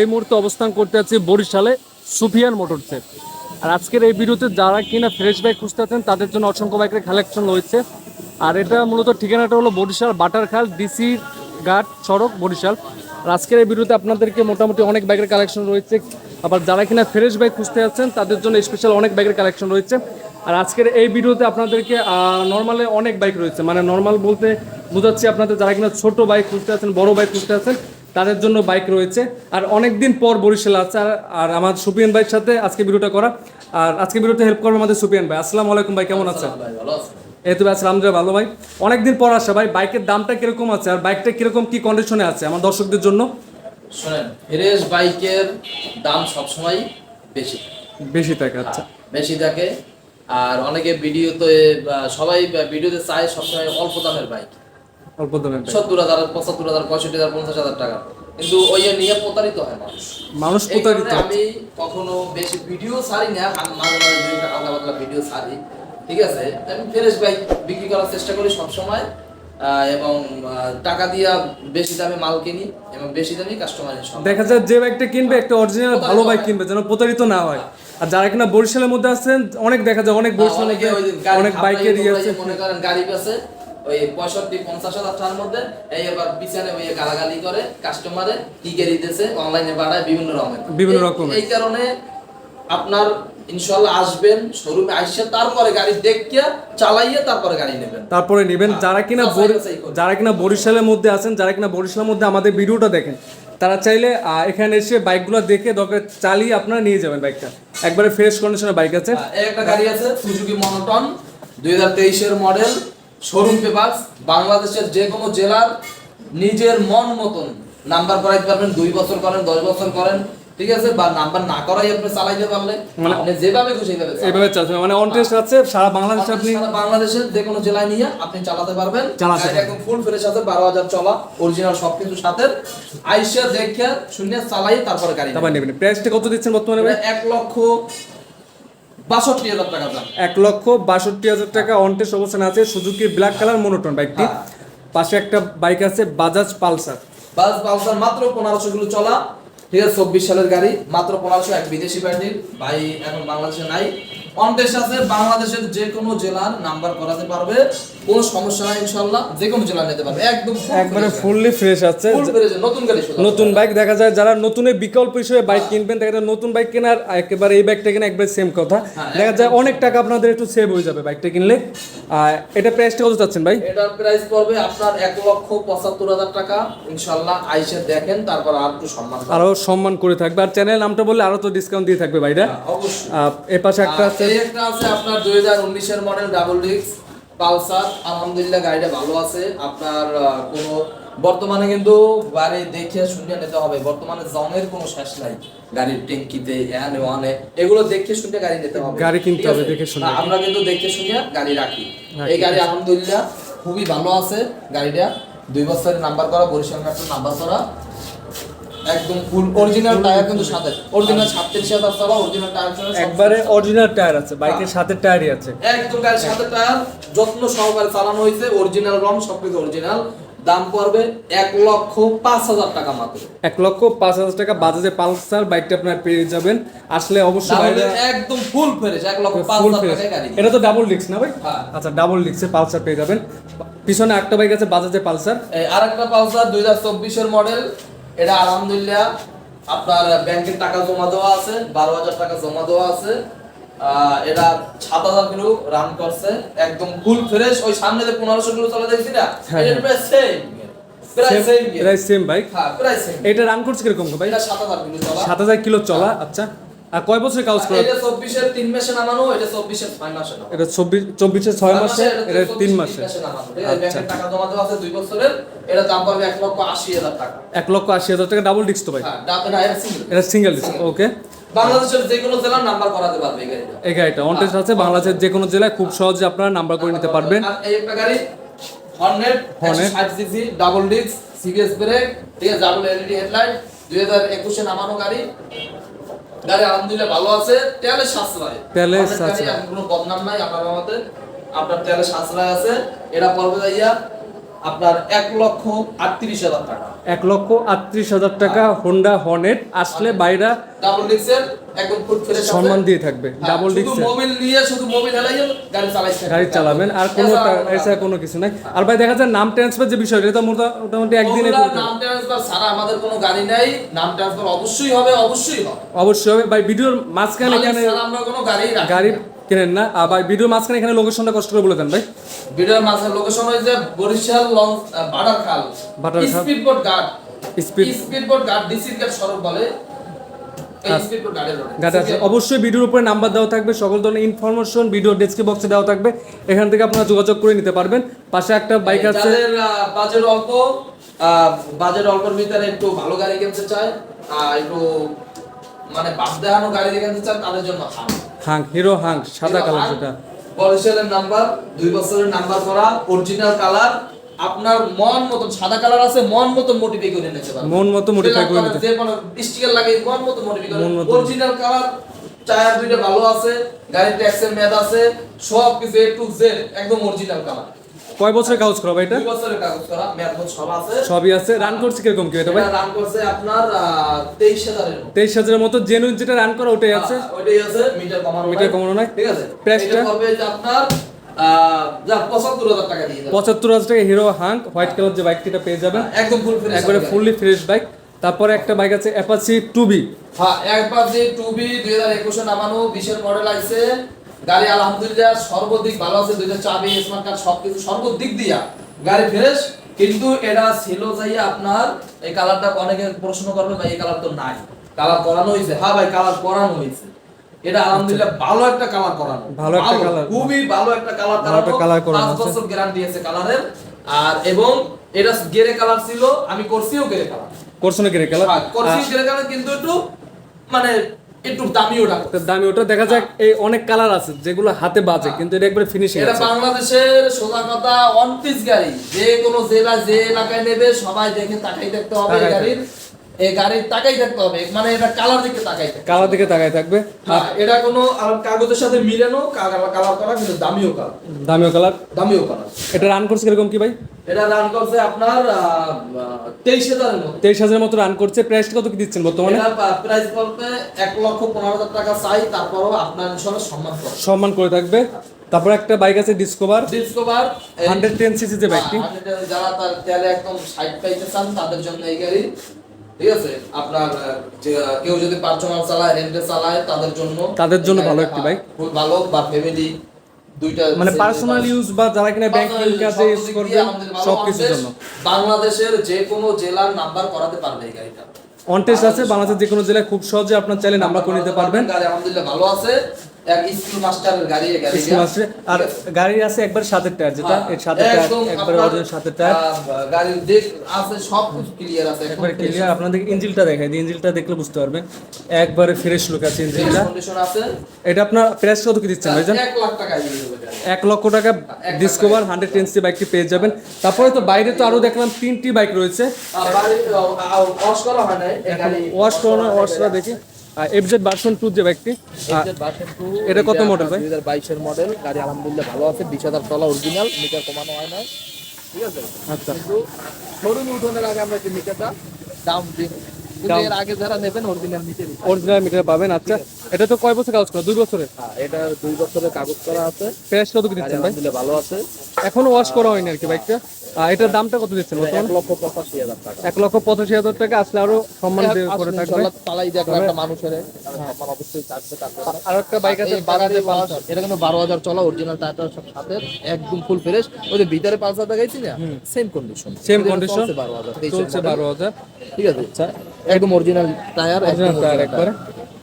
এই মুহূর্তে অবস্থান করতে আছি বরিশালে সুফিয়ান মোটরসে আর আজকের এই ভিডিওতে যারা কিনা ফ্রেশ বাইক খুঁজতে আছেন, তাদের জন্য অসংখ্য বাইকের কালেকশন রয়েছে। আর এটা মূলত ঠিকানাটা হলো বরিশাল বাটারখাল ডিসি ঘাট, সড়ক, বরিশাল। আর আজকের এই ভিডিওতে আপনাদেরকে মোটামুটি অনেক বাইকের কালেকশন রয়েছে। আবার যারা কিনা ফ্রেশ বাইক খুঁজতে আছেন তাদের জন্য স্পেশাল অনেক বাইকের কালেকশন রয়েছে। আর আজকের এই ভিডিওতে আপনাদেরকে নর্মালে অনেক বাইক রয়েছে। মানে নর্মাল বলতে বোঝাচ্ছি আপনাদের, যারা কিনা ছোট বাইক খুঁজতে আছেন, বড় বাইক খুঁজতে আছেন তাদের জন্য বাইক রয়েছে। আর অনেক দিন পর বরিশাল আছে। আর- আমার সুপিয়ান ভাইয়ের সাথে আজকে ভিডিওটা করা। আর আজকে ভিডিওতে হেল্প করবে আমাদের সুপিয়ান ভাই। আসসালামু আলাইকুম ভাই কেমন আছেন? আছেন এই তো ভাই আলহামদুলিল্লাহ ভালো ভাই। অনেকদিন পর আসা ভাই বাইকের দামটা কীরকম আছে? আর বাইকটা কীরকম কি কন্ডিশনে আছে আমার দর্শকদের জন্য? শোনেন ফ্রেশ বাইকের দাম সবসময় বেশি। বেশি থাকে আচ্ছা। বেশি থাকে। আর অনেকে ভিডিওতে সবাই ভিডিওতে চায় সবসময় অল্প দামের বাইক। অল্প দামে সত্তর হাজার পঁচাত্তর হাজার পঁয়ষট্টি হাজার পঞ্চাশ হাজার টাকা। কিন্তু ওই নিয়ে প্রতারিত হয় মানুষ। মানুষ প্রতারিত আমি কখনো বেশি ভিডিও ছাড়ি না আমি মাঝে মাঝে দুই একটা পাতলা ভিডিও ছাড়ি। ঠিক আছে? আমি ফ্রেশ বাইক বিক্রি করার চেষ্টা করি সবসময়। এবং টাকা দিয়া বেশি দামে মাল কিনি এবং বেশি দামে কাস্টমার দেখা যায় যে বাইকটা কিনবে একটা অরিজিনাল ভালো বাইক কিনবে যেন প্রতারিত না হয়। আর যারা কিনা বরিশালের মধ্যে আছেন অনেক দেখা যায় অনেক বরিশালের মধ্যে ওই অনেক বাইকের ইয়ে আছে মনে করেন গাড়ি আছে ওই পঁয়ষট্টি পঞ্চাশ হাজার টাকার মধ্যে এই এবার পিছনে ওই গালাগালি করে কাস্টমারে কি গাড়ি দিতেছে অনলাইনে বাড়ায় বিভিন্ন রকমের। বিভিন্ন রকমের। এই কারণে আপনার ইনশাল্লাহ আসবেন শোরুমে আইসে তারপরে গাড়ি দেখিয়ে চালাইয়ে তারপরে গাড়ি নেবেন। তারপরে নেবেন। যারা কিনা যারা কিনা বরিশালের মধ্যে আছেন যারা কিনা বরিশালের মধ্যে আমাদের ভিডিওটা দেখেন তারা চাইলে এখানে এসে বাইকগুলো দেখে দরকার চালিয়ে আপনারা নিয়ে যাবেন বাইকটা। একবারে ফ্রেশ কন্ডিশনের বাইক আছে। একটা গাড়ি আছে সুজুকি মনোটন দুই হাজার তেইশের মডেল শোরুম পেপারস বাংলাদেশের যে কোনো জেলার নিজের মন মতন নাম্বার করাইতে পারবেন দুই বছর করেন দশ বছর করেন ঠিক আছে? বা নাম্বার না করাই আপনি চালাইতে পারলে মানে- যেভাবে খুশি এইভাবে। এইভাবে চাচ্ছে মানে অন টেস্ট আছে সারা বাংলাদেশে আপনি সারা বাংলাদেশের যে কোনো জেলায় নিয়ে আপনি চালাতে পারবেন। চালাতে একদম ফুল ফ্রেশ আছে বারো হাজার চলা অরিজিনাল সবকিছু সাথে। আইসা দেখে শুনে চালাই তারপরে গাড়ি তারপর নেবেন। প্রাইসটা কত দিচ্ছেন বর্তমানে ভাই? নেবেন। এক লক্ষ বাষট্টি হাজার টাকা দাম। এক লক্ষ বাষট্টি হাজার টাকা অন্টেস অবস্থান আছে। সুজুকি ব্ল্যাক কালার মনোটন বাইকটি। পাশে একটা বাইক আছে বাজাজ পালসার বাজাজ পালসার মাত্র পনেরোশো কিলো চলা। ঠিক আছে চব্বিশ সালের গাড়ি মাত্র পনেরোশো এক বিদেশি ব্র্যান্ডের ভাই এখন বাংলাদেশে নাই। অন্টেস আছে বাংলাদেশের যে কোনো জেলার নাম্বার করাতে পারবে। কোনো সমস্যা নাই ইনশাল্লাহ যে কোনো জেলা নিতে পারবে। একদম একবারে ফুললি ফ্রেশ আছে। ফুল নতুন গাড়ি নতুন বাইক দেখা যায়। যারা নতুনের বিকল্প হিসেবে বাইক কিনবেন দেখা যায় নতুন বাইক কেনার একেবারে এই বাইকটা কেনা একবারে সেম কথা। হ্যাঁ, দেখা যায় অনেক টাকা আপনাদের একটু সেভ হয়ে যাবে বাইকটা কিনলে। আর এটা প্রাইসটা কত চাচ্ছেন ভাই? এটার প্রাইস পড়বে আপনার এক লক্ষ পঁচাত্তর হাজার টাকা। ইনশাল্লাহ আইসে দেখেন তারপর আর একটু সম্মান পাবেন। আরও সম্মান করে থাকবে। আর চ্যানেল নামটা বললে আরও তো ডিসকাউন্ট দিয়ে থাকবে ভাইরা অবশ্যই। আহ, এ পাশে একটা আছে একটা আছে আপনার দুই হাজার উনিশের মডেল ডাবল ডিস্ক পালসার আলহামদুলিল্লাহ গাড়িটা ভালো আছে। আপনার কোনো বর্তমানে কিন্তু গাড়ি দেখে শুনে নিতে হবে। বর্তমানে জংয়ের কোনো শেষ নাই গাড়ির ট্যাঙ্কিতে এনে ওয়ানে এগুলো দেখে শুনে গাড়ি নিতে হবে। গাড়ি কিনতে হবে দেখে শুনে। আমরা কিন্তু দেখে শুনে গাড়ি রাখি। এই গাড়ি আলহামদুলিল্লাহ খুবই ভালো আছে। গাড়িটা দুই বছরের নাম্বার করা বরিশাল মেট্রো নাম্বার করা। একদম ফুল অরিজিনাল টায়ার কিন্তু সাথে। অরিজিনাল সাতত্রিশ হাজার চলা অরিজিনাল টায়ার একবারে অরিজিনাল টায়ার আছে বাইকের সাথে টায়ারই আছে। একদম গাড়ির সাথে টায়ার যত্ন সহকারে চালানো হয়েছে অরিজিনাল রং সবকিছু অরিজিনাল দাম পড়বে এক লক্ষ পাঁচ হাজার টাকা মাত্র। এক লক্ষ পাঁচ হাজার টাকা বাজাজে পালসার বাইকটা আপনার পেয়ে যাবেন। আসলে অবশ্যই একদম ফুল ফ্রেশ এক লক্ষ পাঁচ হাজার গাড়ি। এটা তো ডাবল ডিস্ক না ভাই? হ্যাঁ। আচ্ছা ডাবল ডিস্কে পালসার পেয়ে যাবেন। পিছনে একটা বাইক আছে বাজাজে পালসার আর একটা পালসার দুই হাজার চব্বিশের মডেল এটা আলহামদুলিল্লাহ আপনার ব্যাংকের টাকা জমা দেওয়া আছে বারো হাজার টাকা জমা দেওয়া আছে। এটা সাত হাজার কিলো রান করছে একদম ফুল ফ্রেশ ওই সামনে যে পনেরোশো কিলো চলে দেখছি না হ্যাঁ, এটা প্রায় সেম প্রায় সেম প্রায় সেম হ্যাঁ প্রায় সেম এটা রান করছে কীরকম ভাই? সাত হাজার কিলো চলা। সাত হাজার কিলো চলা আচ্ছা। আর কয় বছর কাজ করে এটা চব্বিশের তিন মাসে নামানো এটা চব্বিশের ছয় মাসে নামানো। এটা চব্বিশ চব্বিশে ছয় ছয় মাসে এটা তিন মাসে। নামানো। আচ্ছা। টাকা জমা দেওয়া আছে দুই বছরের এটা দাম পড়বে এক লক্ষ আশি হাজার টাকা। এক লক্ষ আশি হাজার টাকা ডাবল ডিস্ক তো ভাই। হ্যাঁ না এটা single। এটা সিঙ্গেল ডিস্ক ওকে বাংলাদেশের যে কোনো জেলার নাম্বার করাতে পারবে এই গাড়িটা। এই গাড়িটা অনটেস্ট আছে বাংলাদেশের যে কোনো জেলায় খুব সহজে আপনারা নাম্বার করে নিতে পারবেন। আর এই একটা গাড়ি Hornet Hornet। 160 CC double disc CBS brake ঠিক আছে ডাবল এলইডি হেডলাইট 2021 এ নামানো গাড়ি। গাড়ি আলহামদুলিল্লাহ ভালো আছে। তেলে সাশ্রয়। তেলে সাশ্রয়। কোনো বদনাম নাই আপনার আমাদের আপনার তেলে সাশ্রয় আছে। এটা পর্বে যাইয়া আপনার এক লক্ষ আটত্রিশ হাজার টাকা। এক লক্ষ আটত্রিশ হাজার টাকা হোন্ডা হর্নেট আসলে বাইরা ডাবল ডিক্সের একদম সম্মান দিয়ে থাকবে। ডাবল ডিক্সের মোবিল নিয়ে শুধু হেলাইয়ে গাড়ি গাড়ি চালাবেন আর কোনো এছাড়া কোনো কিছু নাই। আর ভাই দেখা যায় নাম ট্রান্সফার যে বিষয় এটা মোটামুটি একদিনে। নাম ট্রান্সফার ছাড়া আমাদের কোনো গাড়ি নাই। নাম ট্রান্সফার অবশ্যই হবে অবশ্যই হবে। অবশ্যই হবে। ভাই ভিডিওর মাঝখানে এখানে আমরা কোনো গাড়ি গাড়ি। কেনেন না? আর ভাই ভিডিওর মাঝখানে এখানে লোকেশনটা কষ্ট করে বলে দেন ভাই। ভিডিওর মাঝে লোকেশন হয়েছে Barishal long Batarkhal Batarkhal. Speedboat guard. Speed speedboat guard DC guard সড়ক বলে। আছে। অবশ্যই ভিডিওর উপরে নাম্বার দেওয়া থাকবে সকল ধরনের ইনফরমেশন ভিডিও ডেসক্রিপশন বক্সে দেওয়া থাকবে। এখান থেকে আপনারা যোগাযোগ করে নিতে পারবেন। পাশে একটা বাইক আছে। বাজেট অল্প বাজেট অল্পের ভিতরে একটু ভালো গাড়ি কিনতে চায় আহ, একটু মানে বাদ দেখানো গাড়ি কিনতে চায় তাদের জন্য হাং হিরো হাং সাদা কালার যেটা। বরিশালের নাম্বার দুই বছরের নাম্বার করা অরিজিনাল কালার। আপনার মন মতন সাদা কালার আছে মন মতন মোটিফাই করে নিতে পারবেন। মন মতো modify করে নিতে- যে কোনো স্টিকার লাগে মন মতো মোটিফাই করে। অরিজিনাল কালার টায়ার দুইটা ভালো আছে গাড়ির ট্যাক্সের মেয়াদ আছে সব কিছু এ টু জেড একদম অরিজিনাল কালার। কয় বছরের কাগজ করা ভাই এটা? দুই বছরের কাগজ করা মেয়াদ সব আছে। সবই আছে। রান করছে কীরকম কি এটা ভাই? রান করছে আপনার তেইশ হাজারের মতো। তেইশ হাজারের মতো জেনুইন যেটা রান করা ওটাই আছে। আহ, ওইটাই আছে মিটার কমানো মিটার কমানো নাই। ঠিক আছে? Price টা? এটা করবে যে আপনার পঁচাত্তর হাজার টাকা হিরো হাঙ্ক হোয়াইট কালার যে বাইকটা পেয়ে যাবেন। একদম ফুল একবারে ফুললি ফ্রেশ বাইক তারপরে একটা বাইক আছে অ্যাপাচি টু বি হ্যাঁ একবার যে টু বি দুই হাজার একুশে নামানো বিশের মডেল আছে গাড়ি আলহামদুলিল্লাহ সর্বদিক ভালো আছে দুইটা চাবি স্মার্ট কার্ড সবকিছু সর্বদিক দিয়া। গাড়ি ফ্রেশ কিন্তু এটা ছিল যাইয়া আপনার এই কালারটা অনেকে প্রশ্ন করবে ভাই এই কালার তো নাই। কালার করানো হয়েছে হ্যাঁ ভাই কালার করানো হয়েছে এটা আলহামদুলিল্লাহ ভালো একটা কালার করানো ভালো একটা colour। খুবই ভালো একটা কালার একটা colour করানো আছে। বছর গ্যারান্টি আছে কালারের আর এবং এটা গেরে কালার ছিল আমি করছিও গেরে কালার করছ নাকি রে কালার হ্যাঁ, করছি গেরে কালার কিন্তু একটু মানে একটু দামি ওটা দামি ওটা দেখা যাক এই অনেক কালার আছে যেগুলো হাতে বাজে কিন্তু এটা একবারে ফিনিশিং এটা বাংলাদেশের সোজা কথা ওয়ান পিস গাড়ি। যে কোনো জেলা যে এলাকায় নেবে সবাই দেখে তাকাই দেখতে হবে গাড়ির। এই গাড়ির তাকাই দেখতে হবে মানে এটা কালার দিকে তাকাই হবে। কালার দিকে তাকায় থাকবে। হ্যাঁ, এটা কোনো কাগজের সাথে মিলানো কালার করা কিন্তু দামিও কালার দামিও কালার দামিও কালার এটা রান করছে কীরকম কি ভাই? এটা রান করছে আপনার তেইশ হাজারের মতো। তেইশ হাজারের মতো রান করছে প্রাইস কত কি দিচ্ছেন বর্তমানে? প্রাইস বলতে এক লক্ষ পনেরো হাজার টাকা চাই তারপরও আপনার ইনশাল্লাহ সম্মান করে সম্মান করে থাকবে। তারপর একটা বাইক আছে Discover Discover hundred ten CC যে বাইকটি যারা তার তেলে একদম সাইড পাইতে চান তাদের জন্য এই গাড়ি। ঠিক আছে? আপনার কেউ যদি পার্সোনাল চালায় রেন্টে চালায় তাদের জন্য তাদের জন্য ভালো একটি বাইক। খুব ভালো বা ফ্যামিলি দুইটা মানে পার্সোনাল ইউজ বা যারা কিনা ব্যাংকিং কাজে ইউজ করবে দিয়ে সব কিছুর জন্য। বাংলাদেশের যে কোনো জেলার নাম্বার করাতে পারবে এই গাড়িটা। অনটেস্ট আছে বাংলাদেশের যে কোনো জেলায় খুব সহজে আপনার চাইলে নাম্বার করে নিতে পারবেন। গাড়ি আলহামদুলিল্লাহ ভালো আছে আর আছে একবার সাতের টায়ার যেটা এর সাতের টায়ার একবার অরিজিনাল সাতের টায়ার। গাড়ির দিক আছে সব কিছু ক্লিয়ার আছে একবারে ক্লিয়ার আপনাদের ইঞ্জিলটা দেখাই দিই ইঞ্জিলটা দেখলে বুঝতে পারবেন। একবারে ফ্রেশ লুক আছে এটা আপনার প্রাইস কত কি দিচ্ছেন ভাইজান? এক লাখ টাকা লক্ষ টাকা ডিসকভার হান্ড্রেড টেন্সি বাইকটি পেয়ে যাবেন। তারপরে তো বাইরে তো আরও দেখলাম তিনটি বাইক রয়েছে। ওয়াশ করা হয় ওয়াশ করানো দেখি। FZ version two? যে আহ, এটা কত model ভাই? দুই হাজার বাইশের মডেল গাড়ি আলহামদুলিল্লাহ ভালো আছে বিশ হাজার তলা অরিজিনাল মিটার কমানো হয় না ঠিক আছে? আচ্ছা। কিন্তু শোরুমে উঠানোর আগে আমরা যে মিটারটা দাম দিই। এর আগে যারা নেবেন অরিজিনাল মিটার অরিজিনাল মিটার পাবেন আচ্ছা। এটা তো কয় বছর কাজ করা? দুই বছরের? হ্যাঁ এটা দুই বছরের কাগজ করা আছে। প্রাইস কত কি দিচ্ছেন ভাই? ভালো আছে। এখনও ওয়াশ করা হয়নি আর কি বাইকটা আর এটার দামটা কত দিচ্ছেন এক লক্ষ পঁচাশি হাজার টাকা। এক লক্ষ পঁচাশি হাজার টাকা আসলে আরও সম্মান করে থাকবে। তালাই দেখো একটা মানুষের সম্মান অবশ্যই থাকবে আর একটা বাইক আছে বাজাজে পালসার। এটা কিন্তু বারো হাজার চলা অরিজিনাল সব সাথে একদম ফুল ফ্রেশ ওই যে ভিতরে পালসার দেখাইছি না? Same condition Same condition? বারো হাজার চলছে বারো হাজার। ঠিক আছে? একদম অরিজিনাল টায়ার অরিজিনাল টায়ার একবারে।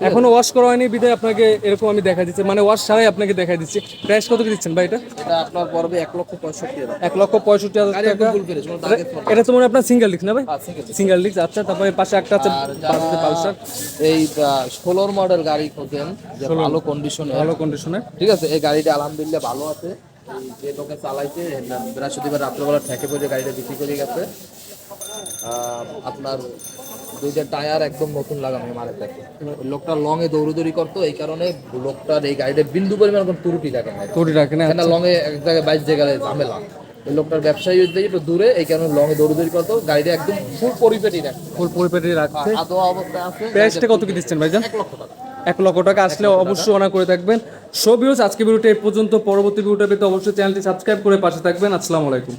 এখনও ওয়াশ করা হয়নি বিদায় আপনাকে এরকম আমি দেখা দিচ্ছি। মানে ওয়াশ ছাড়াই আপনাকে দেখা দিচ্ছি। প্রাইস কত কি দিচ্ছেন ভাই এটা? এটা আপনার পড়বে এক লক্ষ পঁয়ষট্টি হাজার। এক লক্ষ পঁয়ষট্টি হাজার টাকা। এটা- তো মনে হয় আপনার সিঙ্গেল ডিস্ক না ভাই? হ্যাঁ, সিঙ্গেল ডিস্ক আচ্ছা তারপরে পাশে একটা আছে পালসার। এই ষোলোর মডেল গাড়ি খোঁজেন ভালো কন্ডিশনে ভালো কন্ডিশনে ঠিক আছে এই গাড়িটা আলহামদুলিল্লাহ ভালো আছে। যে লোকে চালাইছে বৃহস্পতিবার রাত্রেবেলা ঠেকে পড়ে গাড়িটা বিক্রি করে গেছে। আপনার দুইটা টায়ার একদম নতুন লাগানো মারে থাকে ওই লোকটা লং এ দৌড়দৌড়ি করতো এই কারণে লোকটার এই গাড়িটা বিন্দু পরিমাণ কোনো ত্রুটি থাকে না তৈরি রাখেন কেন লং এ এক জায়গায় বাইশ জায়গায় ঝামেলা। এই লোকটার ব্যবসায়ী হইতে একটু দূরে এই কারণে লং এ দৌড়দৌড়ি করতো গাড়িটা একদম ফুল পরিপেটি রাখছে ফুল পরিপেটি রাখছে। আদো অবস্থায় আছে? প্রাইসটা কত কি দিচ্ছেন ভাইজান? এক লক্ষ টাকা। এক লক্ষ টাকা আসলে অবশ্যই অনা করে থাকবেন। সো ভিউজ আজকে ভিডিওটা এই পর্যন্ত। পরবর্তী ভিডিওটা পেতে অবশ্যই চ্যানেলটি সাবস্ক্রাইব করে পাশে থাকবেন। আসসালামু আলাইকুম।